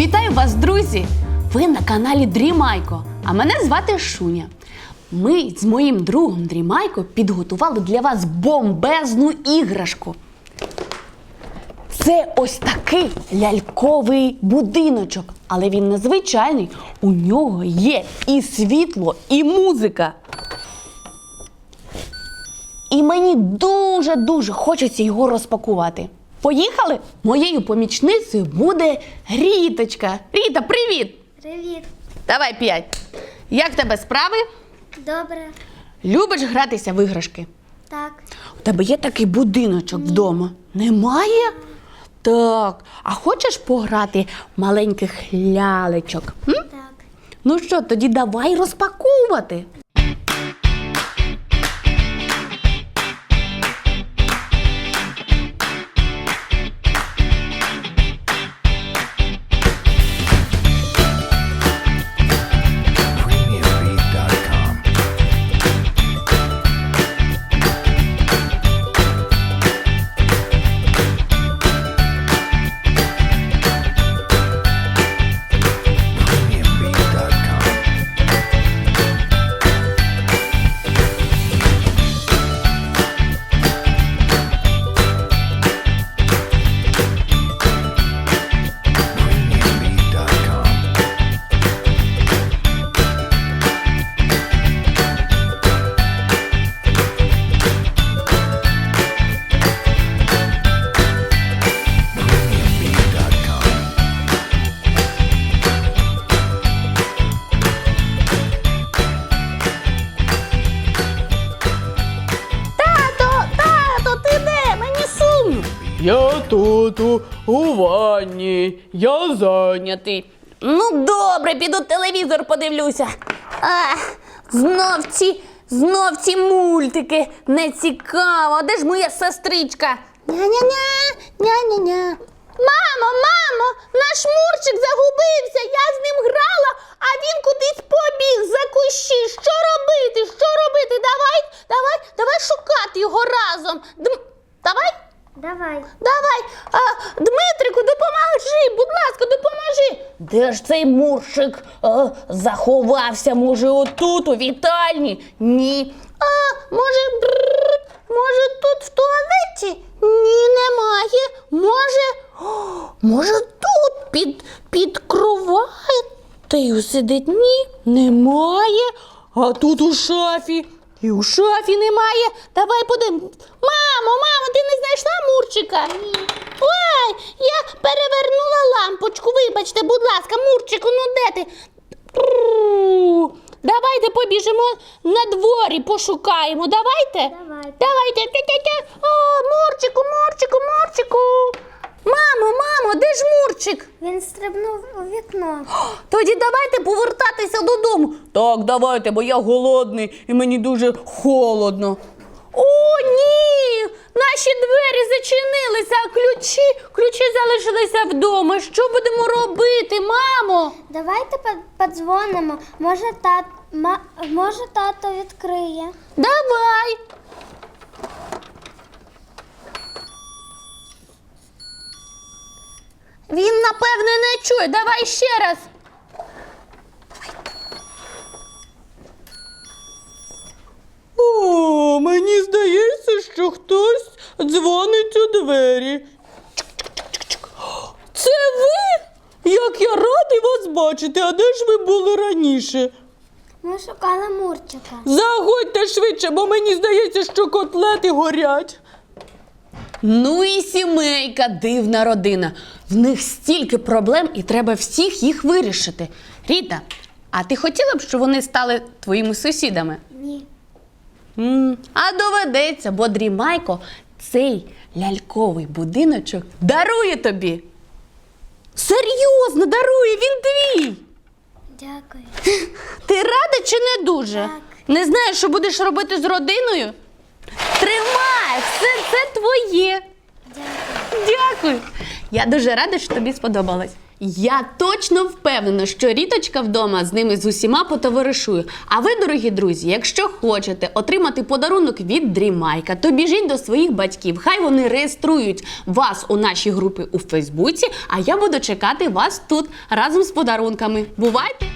Вітаю вас, друзі! Ви на каналі Дрімайко, а мене звати Шуня. Ми з моїм другом Дрімайко підготували для вас бомбезну іграшку. Це ось такий ляльковий будиночок, але він незвичайний. У нього є і світло, і музика. І мені дуже-дуже хочеться його розпакувати. Поїхали? Моєю помічницею буде Ріточка. Ріта, привіт! Привіт. Давай п'ять. Як в тебе справи? Добре. Любиш гратися в іграшки? Так. У тебе є такий будиночок вдома? Немає? Так. А хочеш пограти в маленьких лялечок? М? Так. Ну що, тоді давай розпаковувати. Я тут у, у ванні. Я зайнятий. Ну, добре, піду телевізор подивлюся. А, знов ці, знов ці мультики. Не цікаво. Де ж моя сестричка? Ня-ня-ня, ня-ня-ня. Мамо, мамо, наш мурчик загубився. Я з ним грала, а він кудись побіг за кущі. Що робити? Що робити? Давай, давай, давай шукати його разом. Дм... Давай, Давай. давай. А, Дмитрику, допоможи, будь ласка, допоможи. Де ж цей мурчик а, заховався? Може, отут, у вітальні? Ні. А, може, бррр, може, тут в туалеті? Ні, немає. Може, о, може, тут під, під кроватею сидить? Ні, немає. А тут у шафі. І у шафі немає. Давай подивимось. Мамо, мамо, Мурчика? Ой, я перевернула лампочку. Вибачте, будь ласка, Мурчику, ну де ти? Давайте побіжимо на дворі, пошукаємо. Давайте. Давайте. Давайте. О, Мурчику, Мурчику, Мурчику. Мамо, мамо, де ж Мурчик? Він стрибнув у вікно. Тоді давайте повертатися додому. Так, давайте, бо я голодний і мені дуже холодно. О, ні! Наші двері зачинилися, а ключі, ключі залишилися вдома. Що будемо робити, мамо? Давайте подзвонимо. Може, тат... ма... Може, тато відкриє. Давай. Він, напевне, не чує. Давай ще раз. О, мені здається, що у двері. Це ви? Як я радий вас бачити, а де ж ви були раніше? Ми шукали Мурчика. Заходьте швидше, бо мені здається, що котлети горять. Ну і сімейка, дивна родина. В них стільки проблем і треба всіх їх вирішити. Ріта, а ти хотіла б, щоб вони стали твоїми сусідами? Ні. м а доведеться, бо Дрімайко цей ляльковий будиночок дарує тобі. Серйозно дарує, він твій. Дякую. Ти рада чи не дуже? Так. Не знаєш, що будеш робити з родиною? Тримай, все це твоє. Дякую. Дякую. Я дуже рада, що тобі сподобалось. Я точно впевнена, що Ріточка вдома з ними з усіма потоваришує. А ви, дорогі друзі, якщо хочете отримати подарунок від Дрімайка, то біжіть до своїх батьків. Хай вони реєструють вас у нашій групі у Фейсбуці, а я буду чекати вас тут разом з подарунками. Бувайте!